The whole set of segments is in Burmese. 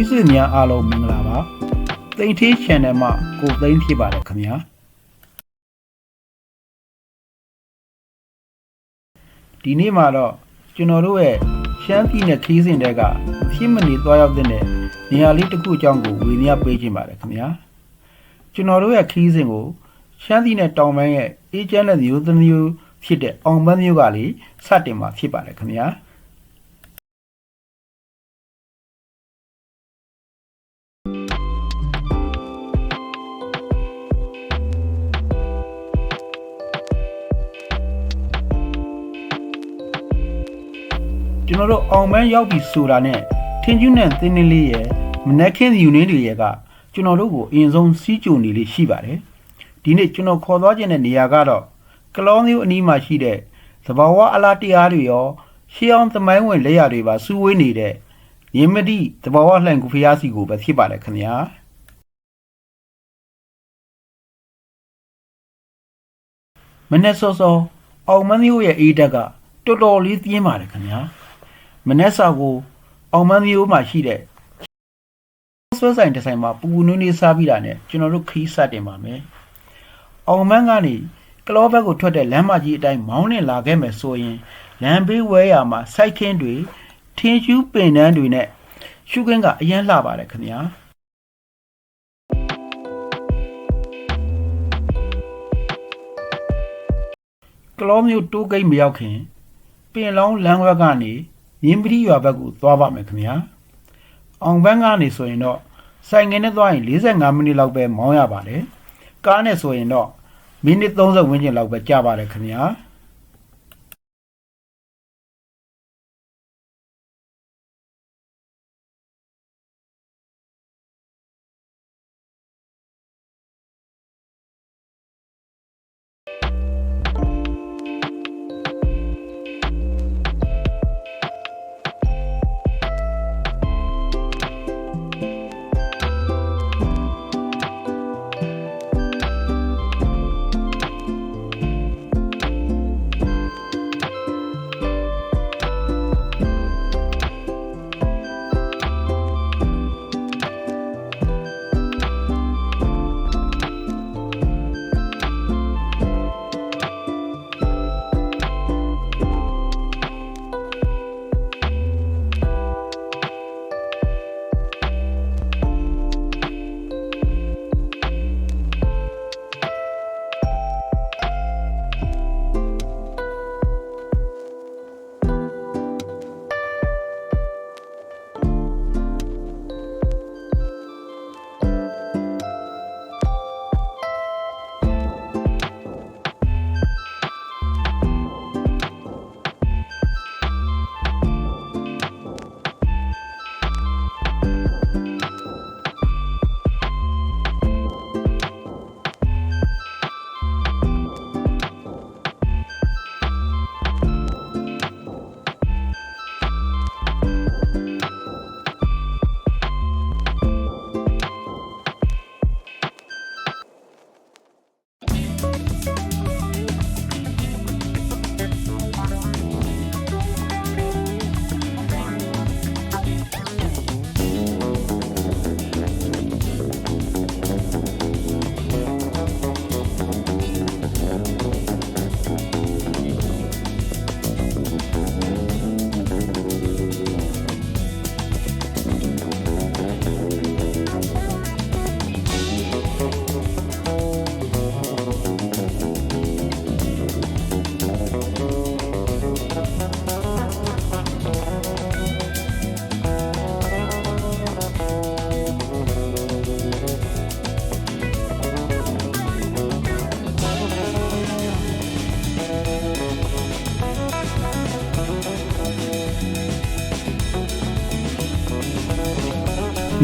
မိတ်ဆွေများအားလုံးမင်္ဂလာပါသိမ့်ထေး channel မှာကိုသိမ့်ဖြစ်ပါတယ်ခင်ဗျာဒီနေ့မှာတော့ကျွန်တော်တို့ရဲ့ရှမ်းပြည်နယ်ခီးစဉ်တဲကဖြစ်မနေသွားရောက်တဲ့နေရာလေးတစ်ခုအကြောင်းကိုဝေမျှပေးခြင်းပါတယ်ခင်ဗျာကျွန်တော်တို့ရဲ့ခီးစဉ်ကိုရှမ်းပြည်နယ်တောင်ပိုင်းရဲ့အေးချမ်းတဲ့မျိုးသမီးဖြစ်တဲ့အောင်ပန်းမျိုးကလေးစတင်မှာဖြစ်ပါတယ်ခင်ဗျာ ကျွန်တော်တို့အောင်မန်းရောက်ပြီဆိုတာနဲ့ထင်ကျူးနဲ့သင်းသင်းလေးရဲ့မနက်ခင်းယူနေတွေရဲ့ကကျွန်တော်တို့ကိုအရင်ဆုံးစီးကြုံနေလေးရှိပါတယ်ဒီနေ့ကျွန်တော်ခေါ်သွားခြင်းတဲ့နေရာကတော့ကလောမျိုးအနီးမှာရှိတဲ့သဘာဝအလားတရားတွေရောရှေးအောင်သမိုင်းဝင်လက်ရတွေပါစူးဝေးနေတဲ့ရင်းမတိသဘာဝလှန်ကူဖျားစီကိုပဲဖြစ်ပါတယ်ခင်ဗျာမနေ့စောစောအောင်မန်းမျိုးရဲ့အေးတက်ကတော်တော်လေးပြင်းပါတယ်ခင်ဗျာ မနက်စာကို အောင်မန်းမျိုးမှာရှိတဲ့ဆွဲဆိုင်တစ်ဆိုင်မှာပူပူနွေးနွေးစားပြီးတာနဲ့ကျွန်တော်တို့ခီးစတင်ပါမယ်။အောင်မန်းကနေကလောဘက်ကိုထွက်တဲ့လမ်းမကြီးအတိုင်းမောင်းနှင်လာခဲ့မယ်ဆိုရင်လမ်းဘေးဝဲရမှာစိုက်ခင်းတွေထင်းရှူးပင်တန်းတွေနဲ့ရှုခင်းကအရင်လှပါတယ်ခင်ဗျာ။ကလောမျိုးတိုးကိတ်မရောက်ခင် ပင်လောင်းလမ်းဝက်ကနေ မြင်းပတိရွာဘက်ကိုသွားပါမယ်ခင်ဗျာအောင်ဘန်းကနေဆိုရင်တော့ဆိုင်ငယ်နဲ့သွားရင်45မိနစ်လောက်ပဲမောင်းရပါတယ်ကားနဲ့ဆိုရင်တော့မိနစ်30ဝန်းကျင်လောက်ပဲကြာပါတယ်ခင်ဗျာ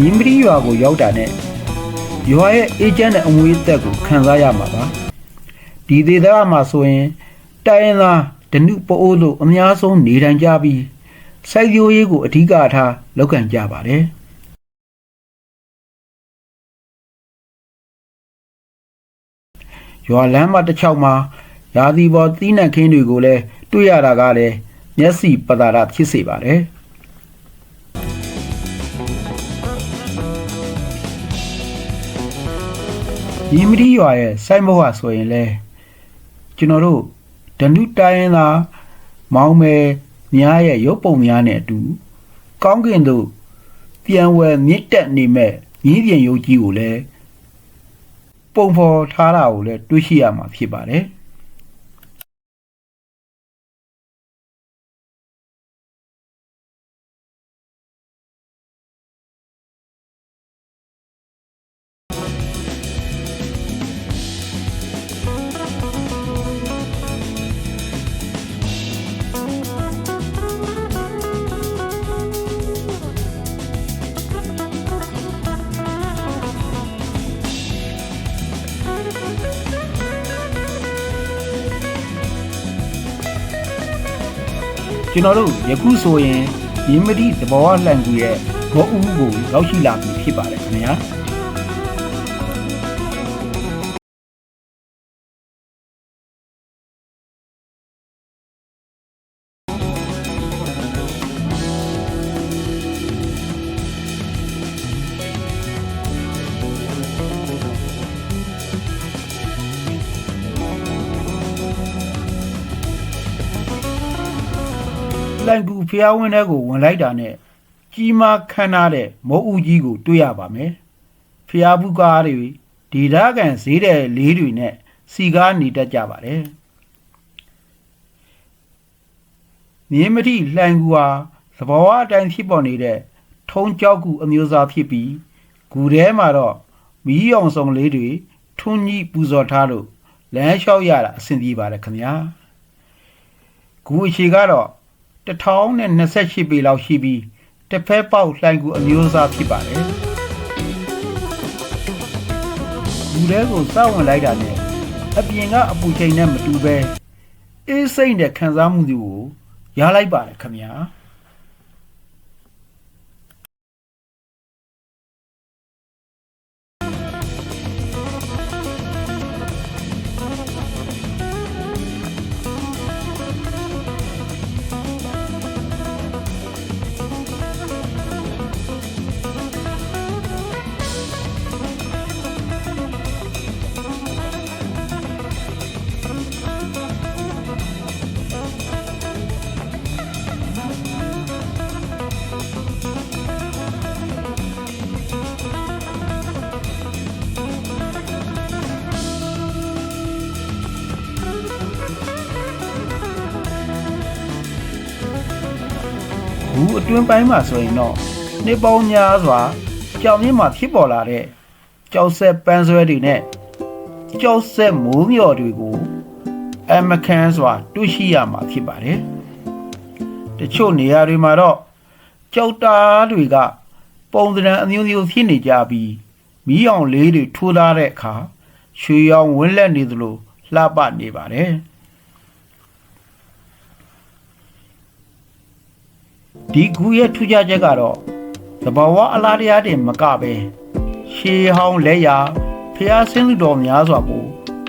မြင်းပတိရွာကိုရောက်တာနဲ့ရွာရဲ့အေဂျင့်တဲ့အမွေးသက်ကိုခံစားရမှာပါဒီဒေသမှာဆိုရင်တိုင်းရင်းသားဒနုပအိုးလို့အများဆုံးနေထိုင်ကြပြီးစိုက်ပျိုးရေးကိုအဓိကထားလုပ်ကင်ကြပါတယ်ရွာလမ်းမတစ်ချောက်မှာရာသီပေါ်သီးနှံခင်းတွေကိုလည်းတွေ့ရတာကလည်းမျက်စိပတာရဖြစ်စေပါတယ် ရင်းမတိရွာရဲ့စိုက်မုတ်ဟာဆိုရင်လဲကျွန်တော်တို့ဒနုတိုင်းရင်းသားမောင်မယ်များရဲ့ရုပ်ပုံများနဲ့အတူ ကောင်းကင်သို့ပြန်ဝယ်မြင့်တက်နေမဲ့ရင်းပြန်ရုပ်ကြီးကိုလည်းပုံဖော်ထားတာကိုလည်းတွေးရှိရမှာဖြစ်ပါတယ် ကျွန်တော်တို့ယခုဆိုရင်ရင်းမတိသဘောဝလှန်ကူရဲ့ဘောအူးကိုရောက်ရှိလာပြီဖြစ်ပါတယ်ခင်ဗျာ ဖျားဝင်းထဲကိုဝင်လိုက်တာနဲ့ကြီးမားခမ်းနားတဲ့မောအူကြီးကို တွေ့ရပါမယ်။ဖျားဘူးကားတွေဒီဓာကန်ဈေးတဲ့လေးတွေနဲ့စီကားနေတတ်ကြပါတယ်။မြင်းမတိလှန်ကူဟာသဘောဝအတိုင်းဖြစ်ပေါ်နေတဲ့ထုံးကြောက်ကူအမျိုးအစားဖြစ်ပြီးဂူထဲမှာတော့မီးအောင်စုံလေးတွေထွန်းကြီးပူဇော်ထားလို့လမ်းလျှောက်ရတာအဆင်ပြေပါတယ်ခင်ဗျာ။ဂူအခြေကတော့ 1028ပေလောက်ရှိပြီးတစ်ဖက်ပေါက်လှိုင်းကူအမျိုးအစားဖြစ်ပါတယ်။ဒီထဲကိုစောက်ဝင်လိုက်တာနဲ့အပြင်ကအပူချိန်နဲ့မတူပဲအေးစိမ့်တဲ့ခံစားမှုတွေကိုရလိုက်ပါတယ်ခင်ဗျာ။ အတွင်းပိုင်းမှာဆိုရင်တော့နှစ်ပေါင်းများစွာကြောင်မြင့်မှာဖြစ်ပေါ်လာတဲ့ကြောက်ဆက်ပန်းဆွဲတွေနဲ့ကြောက်ဆက်မိုးမျော်တွေကိုအမခန်းစွာတွေ့ရှိရမှာဖြစ်ပါတယ်။တချို့နေရာတွေမှာတော့ကြောက်တာတွေက ပုံသဏ္ဍာန်အမျိုးမျိုးဖြစ်နေကြပြီးမီးအောင်လေးတွေထိုးထားတဲ့အခါရွှေရောင်ဝင်းလက်နေသလိုလှပနေပါတယ်။ ဒီကူရဲ့ထူးခြားချက်ကတော့သဘာဝအလားတရားတင်မကပဲရှေးဟောင်းလက်ရာဖျားဆင်းသူတော်များစွာကို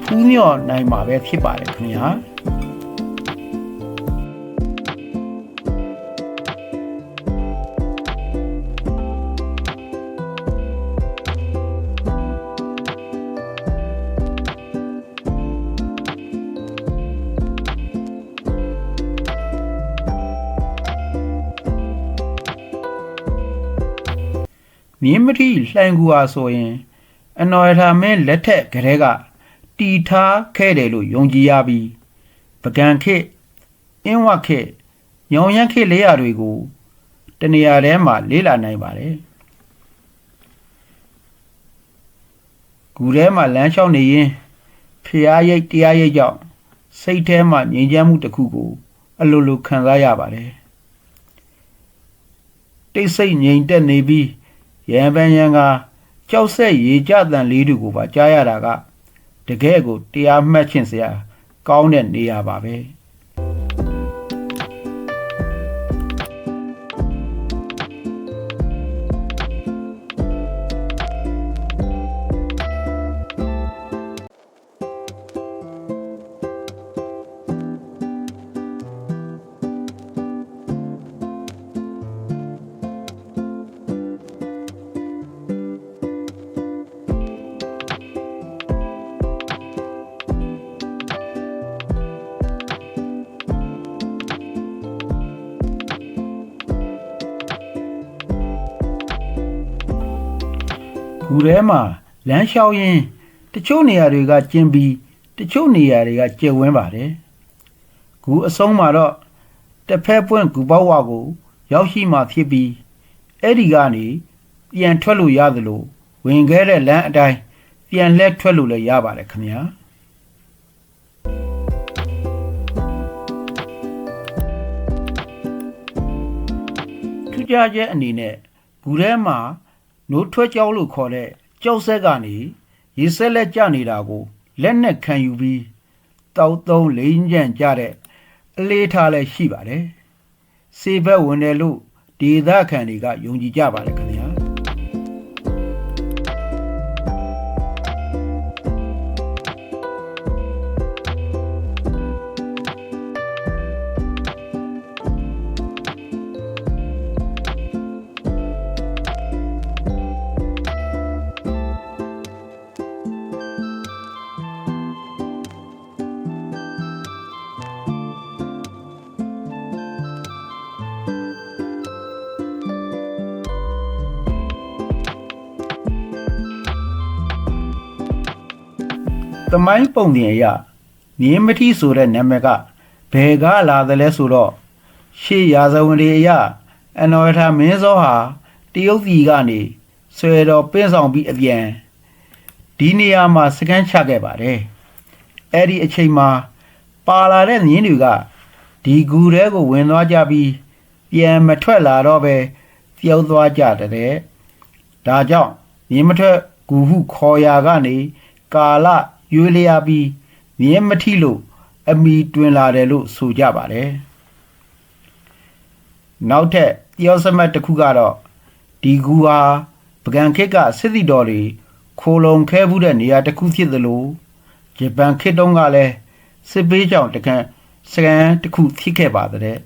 ဖူးမြော်နိုင်မှာပဲဖြစ်ပါတယ်ခင်ဗျာ မြင်းမတိလှိုင်ကူဟာဆိုရင် အနော်ရထာမင်းလက်ထက်ကလေးကတီထားခဲ့တယ်လို့ယုံကြည်ရပြီးပကံခေတ်အင်းဝခေတ်ညောင်ရမ်းခေတ်လေးရာတွေကိုတနေရာထဲမှာလေးလာနိုင်ပါတယ်ဂူထဲမှာလမ်းလျှောက်နေရင်ဖျားရိတ်တရားရိတ်ကြောင့်စိတ်ထဲမှာငြိမ်ချမ်းမှုတစ်ခုကို အလိုလိုခံစားရပါတယ်တိတ်ဆိတ်ငြိမ်သက်နေပြီး ရံပန်းရံကကြောက်ဆက်ရေကြတန်လေးတွေကိုပါကြားရတာကတကယ်ကိုတရားမှတ်ခြင်းစရာကောင်းတဲ့နေရာပါပဲ ဂူထဲမှာလမ်းလျှောက်ရင်းတချို့နေရာတွေကကျင်းပြီးတချို့နေရာတွေကကျယ်ဝန်းပါတယ်ဂူအဆုံးမှာတော့တစ်ဖက်ပွင့်ဂူပေါဝကို ရောက်ရှိမှဖြစ်ပြီးအဲ့ဒီကနေပြန်ထွက်လို့ရသလိုဝင်ခဲ့တဲ့လမ်းအတိုင်းပြန်လှည့်ထွက်လို့လည်းရပါတယ်ခင်ဗျာထူးခြားချက်အနေနဲ့ဂူထဲမှာ နိုးထွက်ကြောက်လို့ခေါ်တဲ့ကြောက်ဆက်ကနေရေဆက်လက်ကျနေတာကိုလက်နဲ့ခံယူပြီးတောက်သုံးလိမ့်ကြံကြတဲ့အလေးထားလည်းရှိပါတယ်။စေဘက်ဝင်တယ်လို့ဒေသခံတွေကယုံကြည်ကြပါတယ် မိုင်းပုံတင်အရမြင်းမတိဆိုတဲ့နာမည်ကဘယ်ကလာတယ်လဲဆိုတော့ရှေးရာဇဝင်တွေအရအနော်ထမင်းစောဟာတရုတ်ပြည်ကနေဆွေတော်ပင်းဆောင်ပြီးအပြန်ဒီနေရာမှာစကန်ချခဲ့ပါတယ်အဲ့ဒီအချိန်မှာပါလာတဲ့မြင်းတွေကဒီဂူထဲကိုဝင်သွားကြပြီးပြန်မထွက်လာတော့ပဲပြုတ်သွားကြတဲ့ဒါကြောင့်မြင်းမထွက်ဂူဟုခေါ်ရာကနေကာလ ရွေးလျားပြီးမြင်းမထီလို့အမိတွင်လာတယ်လို့ဆိုကြပါတယ်နောက်ထပ်ပြောစမတ်တစ်ခုကတော့ဒီကူဟာပကံခေတ်ကစစ်တီတော်တွေခိုလုံခဲမှုတဲ့နေရာတစ်ခုဖြစ်သလိုဂျပန်ခေတ်တုန်းကလည်းစစ်ပေးကြောင်တခန့်စကန်တစ်ခုဖြစ်ခဲ့ပါတဲ့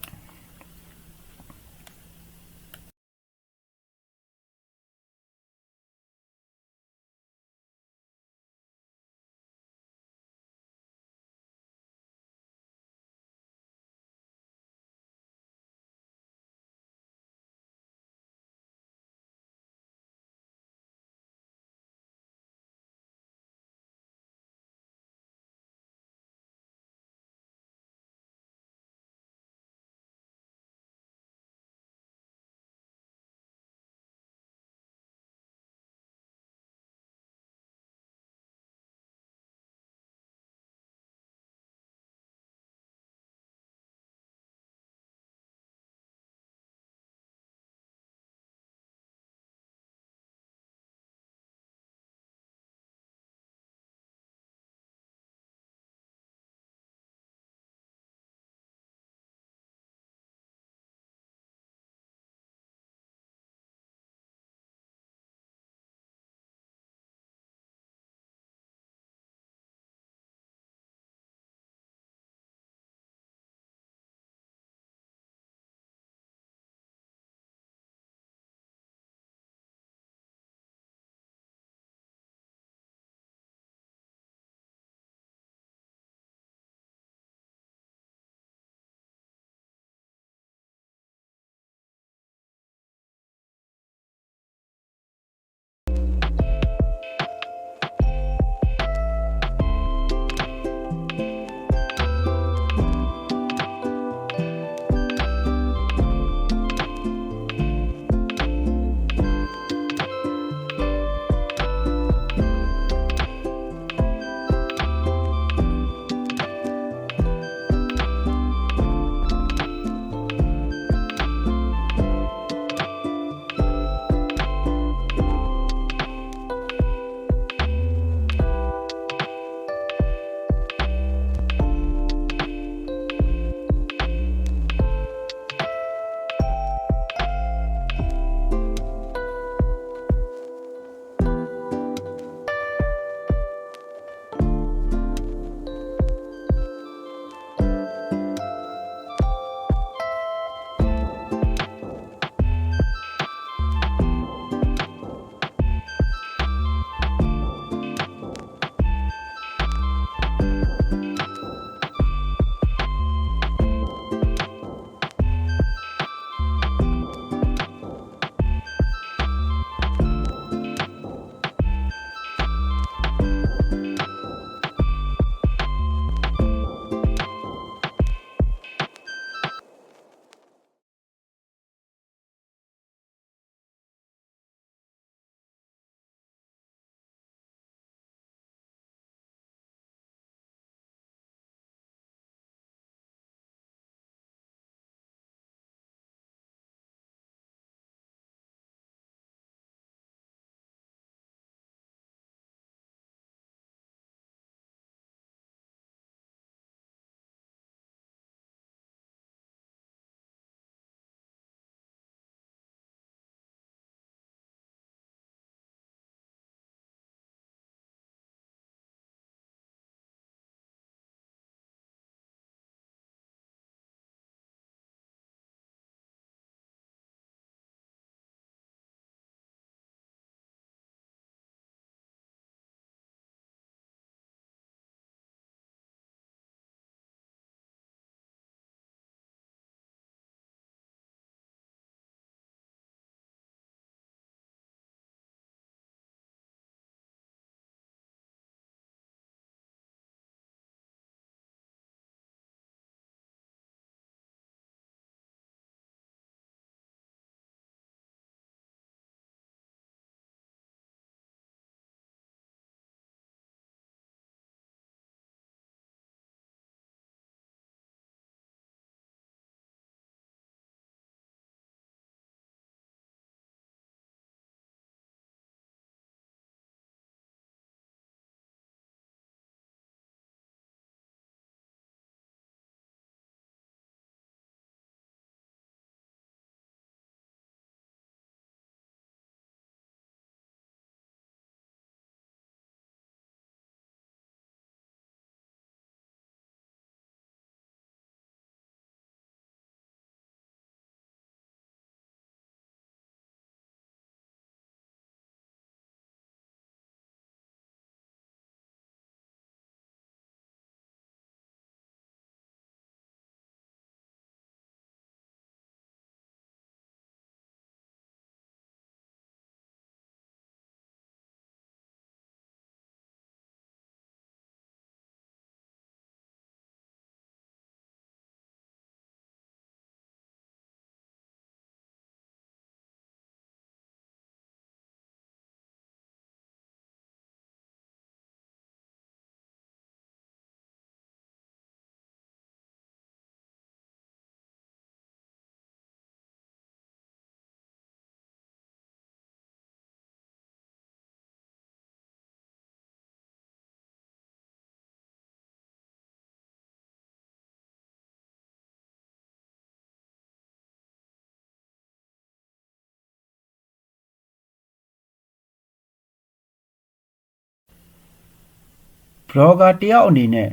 ဘလော့ဂါတယောက်အနေနဲ့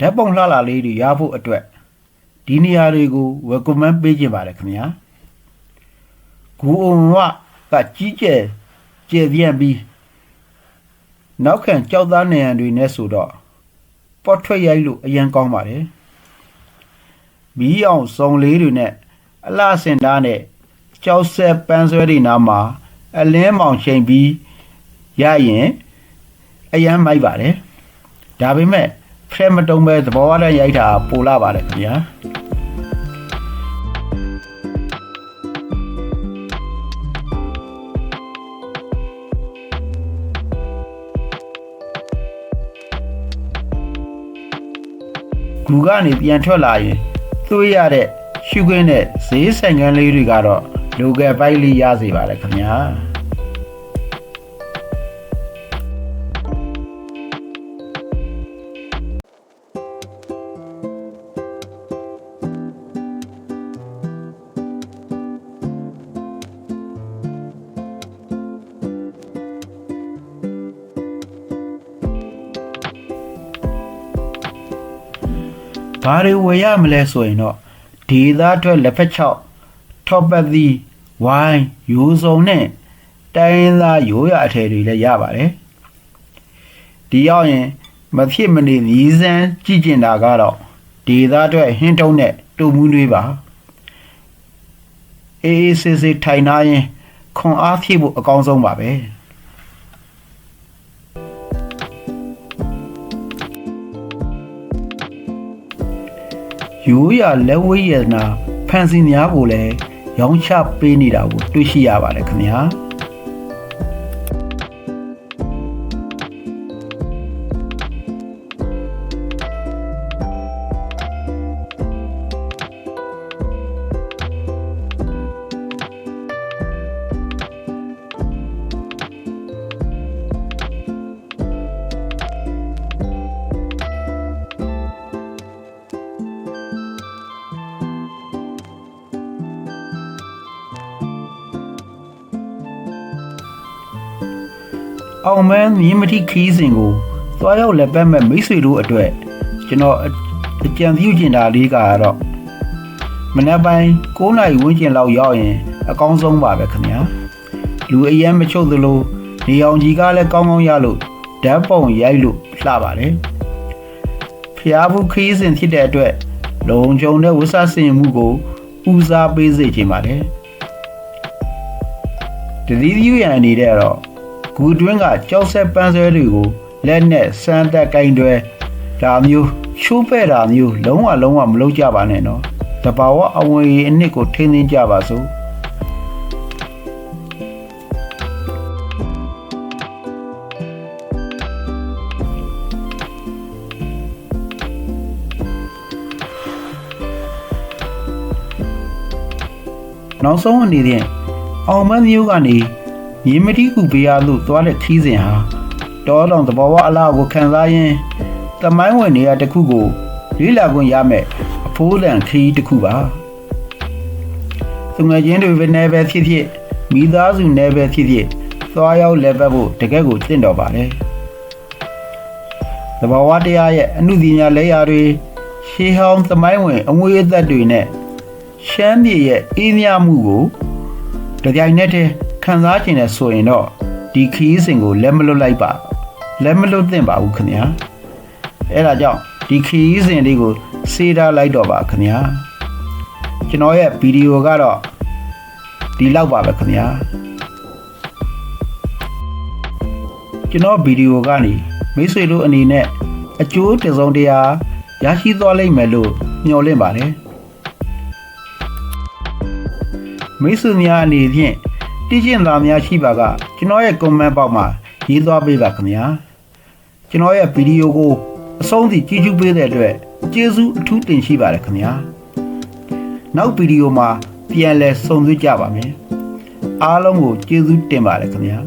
ဓာတ်ပုံလှလာလေးတွေရဖို့အတွက်ဒီနေရာတွေကို recommend ပေးခြင်းပါတယ်ခင်ဗျာဂူအုံဝကကြီးကျယ်ကျယ်ပြန့်ပြီးနောက်ခံကြောက်သားနေရန်တွေနဲ့ဆိုတော့ပေါ်ထွက်ရိုက်လို့အရင်ကောင်းပါတယ်မီးအောင်စုံလေးတွေနဲ့အလှစင်သားနဲ့ကြောက်ဆက်ပန်းဆွဲတွေနားမှာအလင်းမောင်ချိန်ပြီးရရင်အရန်မိုက်ပါတယ် ဒါပေမဲ့ဖရမတုံးပဲသဘောဝရရိုက်တာပိုလာပါတယ်ခင်ဗျာဂူကနေပြန်ထွက်လာရင်သွေးရတဲ့ရှုခင်းတဲ့ဈေးဆိုင်ကန်းလေးတွေကတော့လိုကယ်ပိုက်လေးရစေပါလေခင်ဗျာ ဘာတွေဝယ်ရမလဲဆိုရင်တော့ဒေသားအတွက်လက်ဖက်ချောက်ထော့ပတ်သီးဝိုင်းရိုးစုံနဲ့တိုင်းရင်းသားရိုးရအထည်တွေလည်းရပါတယ်ဒီရောက်ရင်မဖြစ်မနေမြည်စမ်းကြည့်ကျင်တာကတော့ဒေသားအတွက်ဟင်းတုံးနဲ့တူမူးတွေးပါအေးအေးဆေးဆေးထိုင်ထားရင်ခွန်အားဖြည့်ဖို့အကောင်းဆုံးပါပဲ ရိုးရလက်ဝဲရနာဖန်စီများကိုလည်းရောင်းချပေးနေတာကိုတွေ့ရှိရပါတယ်ခင်ဗျာ အောင်မန်းမြင်းမတိခီးစဉ်ကိုသွားရောက်လက်ပတ်မဲ့မိတ်ဆွေတို့အတွက်ကျွန်တော်အအကြံပြုချင်တာလေးကတော့မနက်ပိုင်း9နာရီဝန်းကျင်လောက်ရောက်ရင် အကောင်းဆုံးပါပဲခင်ဗျာလူအရန်မချုပ်သလိုနေအောင်ကြီးကလည်းကောင်းကောင်းရလို့ဓာတ်ပုံရိုက်လို့လှပါတယ်ဖျားဘူးခီးစဉ်ဖြစ်တဲ့အတွက်လုံခြုံတဲ့ဝဆဆင်မှုကိုဦးစားပေးစေချင်ပါတယ်တတိယရန်အနေနဲ့တော့ ဂူတွင်းကကြောက်ဆက်ပန်းဆွဲတွေကိုလက်နဲ့စမ်းသပ်ကင်တွဲဒါမျိုးချိုးပဲ့တာမျိုးလုံးဝလုံးဝမလုပ်ကြပါနဲ့နော်တဘာဝအဝင်အနှစ်ကိုထိန်းသိမ်းကြပါစို့နောက်ဆုံးအနေနဲ့အောင်မန်းမျိုးကနေ ရေမတိကူဘေးအားသို့သွားတဲ့ခီးစဉ်ဟာတောတောင်သဘောဝအလားကိုခံစားရင်းသမိုင်းဝင်နေရာတစ်ခုကိုလေးလာခွင့်ရမယ်အဖိုးလန်ခီးတစ်ခုပါသူငယ်ချင်းတွေပဲနေပဲဖြစ်ဖြစ်မိသားစုနေပဲဖြစ်ဖြစ်သွားရောက်လက်ပတ်ဖို့တကယ့်ကိုတင့်တော်ပါတယ်သဘာဝတရားရဲ့အမှုပညာလက်ရာတွေရှေးဟောင်းသမိုင်းဝင်အငွေအသက်တွေနဲ့ရှမ်းပြည်ရဲ့အေးမြမှုကိုတကြိုင်နဲ့တည်း ခံစားခြင်းနဲ့ဆိုရင်တော့ဒီခီးစဉ်ကိုလက်မလွတ်လိုက်ပါလက်မလွတ်သင့်ပါဘူးခင်ဗျာအဲ့ဒါကြောင့်ဒီခီးစဉ်လေးကိုစေးထားလိုက်တော့ပါခင်ဗျာကျွန်တော်ရဲ့ဗီဒီယိုကတော့ဒီလောက်ပါပဲခင်ဗျာကျွန်တော်ဗီဒီယိုကနေမိတ်ဆွေတို့အနေနဲ့အကျိုးတစုံတရာရရှိသွားလိမ့်မယ်လို့မျှော်လင့်ပါတယ်မိတ်ဆွေများအနေဖြင့် တည်ကျင်သားများရှိပါကကျွန်တော်ရဲ့ comment box မှာရေးသွားပေးပါခင်ဗျာကျွန်တော်ရဲ့ဗီဒီယိုကိုအဆုံးထိကြည့်ကြည့်ပေးတဲ့အတွက်ကျေးဇူးအထူးတင်ရှိပါတယ်ခင်ဗျာနောက်ဗီဒီယိုမှာပြန်လည်ဆုံတွေ့ကြပါမယ်အားလုံးကိုကျေးဇူးတင်ပါတယ်ခင်ဗျာ